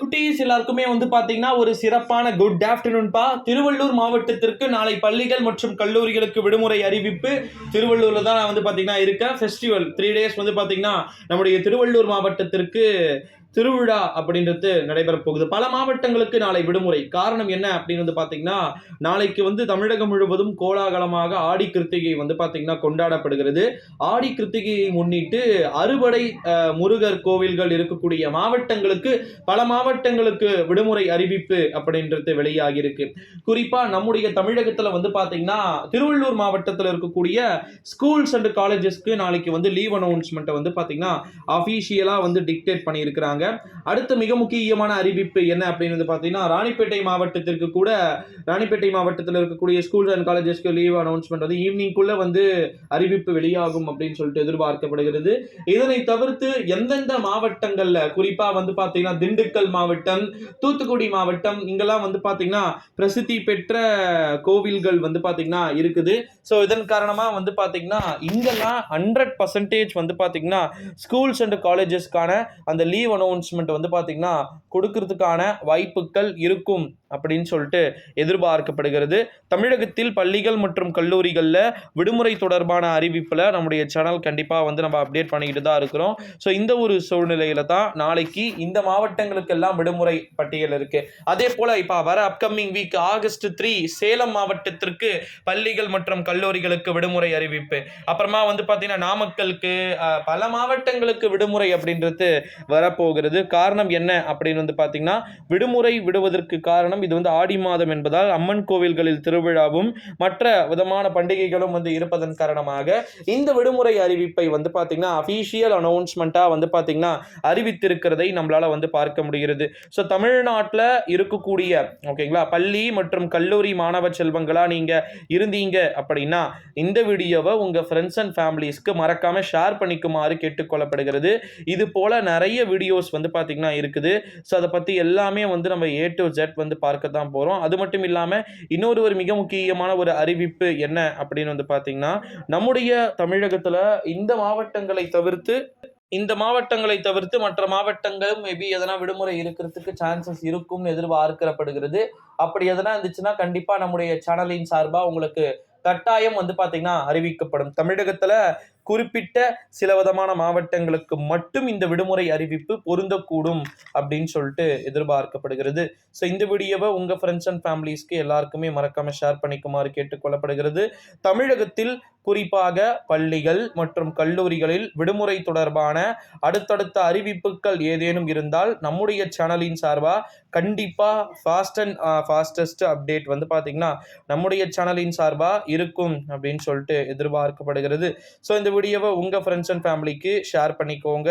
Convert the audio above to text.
குட்டீஸ் எல்லாருக்குமே வந்து பார்த்தீங்கன்னா ஒரு சிறப்பான குட் ஆஃப்டர்நூன்பா திருவள்ளூர் மாவட்டத்திற்கு நாளை பள்ளிகள் மற்றும் கல்லூரிகளுக்கு விடுமுறை அறிவிப்பு. திருவள்ளூரில் தான் நான் வந்து பார்த்தீங்கன்னா இருக்கேன். ஃபெஸ்டிவல் த்ரீ டேஸ் வந்து பார்த்தீங்கன்னா நம்முடைய திருவள்ளூர் மாவட்டத்திற்கு திருவிழா அப்படின்றது நடைபெற போகுது. பல மாவட்டங்களுக்கு நாளை விடுமுறை. காரணம் என்ன அப்படின்னு வந்து பார்த்தீங்கன்னா நாளைக்கு வந்து தமிழகம் முழுவதும் கோலாகலமாக ஆடி கிருத்திகை வந்து பார்த்தீங்கன்னா கொண்டாடப்படுகிறது. ஆடி கிருத்திகையை முன்னிட்டு அறுபடை முருகர் கோவில்கள் இருக்கக்கூடிய மாவட்டங்களுக்கு பல மாவட்டங்களுக்கு விடுமுறை அறிவிப்பு அப்படின்றது வெளியாகி இருக்கு குறிப்பா நம்முடைய தமிழகத்தில் வந்து பார்த்தீங்கன்னா திருவள்ளூர் மாவட்டத்தில் இருக்கக்கூடிய ஸ்கூல்ஸ் அண்ட் காலேஜஸ்க்கு நாளைக்கு வந்து லீவ் அனௌன்ஸ்மெண்ட்டை வந்து பார்த்தீங்கன்னா அஃபீஷியலாக வந்து டிக்டேட் பண்ணியிருக்கிறாங்க. அடுத்த மிக முக்கியமான அறிவிப்பு என்ன அப்படின்னு வந்து ராணிப்பேட்டை மாவட்டத்திற்கு கூட ராணிப்பேட்டை மாவட்டத்தில் இருக்கக்கூடிய ஸ்கூல்ஸ் அண்ட் காலேஜஸ்க்கு லீவ் அனௌன்ஸ்மெண்ட் வந்து ஈவினிங்குள்ளே வந்து அறிவிப்பு வெளியாகும் அப்படின்னு சொல்லிட்டு எதிர்பார்க்கப்படுகிறது. இதனை தவிர்த்து எந்தெந்த மாவட்டங்களில் குறிப்பாக வந்து பாத்தீங்கன்னா திண்டுக்கல் மாவட்டம் தூத்துக்குடி மாவட்டம் இங்கெல்லாம் வந்து பாத்தீங்கன்னா பிரசித்தி பெற்ற கோவில்கள் வந்து பாத்தீங்கன்னா இருக்குது. ஸோ இதன் காரணமாக வந்து பாத்தீங்கன்னா இங்கெல்லாம் ஹண்ட்ரட் பர்சன்டேஜ் வந்து பாத்தீங்கன்னா ஸ்கூல்ஸ் அண்ட் காலேஜஸ்க்கான அந்த லீவ் அனௌன்ஸ்மெண்ட் வந்து பார்த்திங்கன்னா கொடுக்கறதுக்கான வாய்ப்புகள் இருக்கும் அப்படின்னு சொல்லிட்டு எதிர்பார்க்கப்படுகிறது. தமிழகத்தில் பள்ளிகள் மற்றும் கல்லூரிகளில் விடுமுறை தொடர்பான அறிவிப்பில் நம்முடைய சேனல் கண்டிப்பாக வந்து நம்ம அப்டேட் பண்ணிக்கிட்டு தான் இருக்கிறோம். ஸோ இந்த ஒரு சூழ்நிலையில தான் நாளைக்கு இந்த மாவட்டங்களுக்கெல்லாம் விடுமுறை பட்டியல் இருக்கு. அதே போல் இப்போ வர upcoming week August three Salem மாவட்டத்திற்கு பள்ளிகள் மற்றும் கல்லூரிகளுக்கு விடுமுறை அறிவிப்பு. அப்புறமா வந்து பார்த்தீங்கன்னா நாமக்கலுக்கு பல மாவட்டங்களுக்கு விடுமுறை அப்படின்றது வரப்போகிறது காரணம் என்ன அப்படின்னு வந்து பார்த்தீங்கன்னா விடுமுறை விடுவதற்கு காரணம் இது வந்து ஆடி மாதம் என்பதால் அம்மன் கோவில்களில் திருவிழாவும் மற்ற விதமான பண்டிகைகளும் வந்து இருப்பதன் காரணமாக இந்த விடுமுறை அறிவிப்பை வந்து பார்த்தீங்கன்னா அஃபீஷியல் அனௌன்ஸ்மெண்ட்டாக வந்து பார்த்தீங்கன்னா அறிவித்திருக்கிறதை நம்மளால வந்து பார்க்க முடிகிறது. ஸோ தமிழ்நாட்டில் இருக்கக்கூடிய ஓகேங்களா பள்ளி மற்றும் கல்லூரி மாணவ செல்வங்களா நீங்க இருந்தீங்க அப்படின்னா இந்த வீடியோவை உங்கள் ஃப்ரெண்ட்ஸ் அண்ட் ஃபேமிலிஸ்க்கு மறக்காமல் ஷேர் பண்ணிக்குமாறு கேட்டுக்கொள்ளப்படுகிறது. இது போல நிறைய வீடியோஸ் வந்து பார்த்தீங்கன்னா இருக்குது. ஸோ அதை பற்றி எல்லாமே வந்து நம்ம ஏ டு ஜெட் வந்து பார்க்க தான் போகிறோம் அது மட்டும் இல்லாமல் இன்னொரு ஒரு மிக முக்கியமான ஒரு அறிவிப்பு என்ன அப்படின்னு வந்து பார்த்தீங்கன்னா நம்முடைய தமிழகத்தில் இந்த மாவட்டங்களை தவிர்த்து இந்த மாவட்டங்களை தவிர்த்து மற்ற மாவட்டங்களும் மேபி எதனா விடுமுறை இருக்கிறதுக்கு சான்சஸ் இருக்கும்னு எதிர்பார்க்கப்படுகிறது. அப்படி எதனா இருந்துச்சுன்னா கண்டிப்பாக நம்முடைய சேனலின் சார்பாக உங்களுக்கு கட்டாயம் வந்து பார்த்தீங்கன்னா அறிவிக்கப்படும். தமிழகத்தில் குறிப்பிட்ட சில விதமான மாவட்டங்களுக்கு மட்டும் இந்த விடுமுறை அறிவிப்பு பொருந்தக்கூடும் அப்படின்னு சொல்லிட்டு எதிர்பார்க்கப்படுகிறது. ஸோ இந்த வீடியோவை உங்கள் ஃப்ரெண்ட்ஸ் அண்ட் ஃபேமிலிஸ்க்கு எல்லாருக்குமே மறக்காம ஷேர் பண்ணிக்குமாறு கேட்டுக்கொள்ளப்படுகிறது. தமிழகத்தில் குறிப்பாக பள்ளிகள் மற்றும் கல்லூரிகளில் விடுமுறை தொடர்பான அடுத்தடுத்த அறிவிப்புகள் ஏதேனும் இருந்தால் நம்முடைய சேனலின் சார்பாக கண்டிப்பாக ஃபாஸ்ட் அண்ட் ஃபாஸ்டஸ்ட் அப்டேட் வந்து பார்த்திங்கன்னா நம்முடைய சேனலின் சார்பாக இருக்கும் அப்படின்னு சொல்லிட்டு எதிர்பார்க்கப்படுகிறது. ஸோ இந்த இந்த வீடியோவை உங்கள் ஃப்ரெண்ட்ஸ் அண்ட் ஃபேமிலிக்கு ஷேர் பண்ணிக்கோங்க.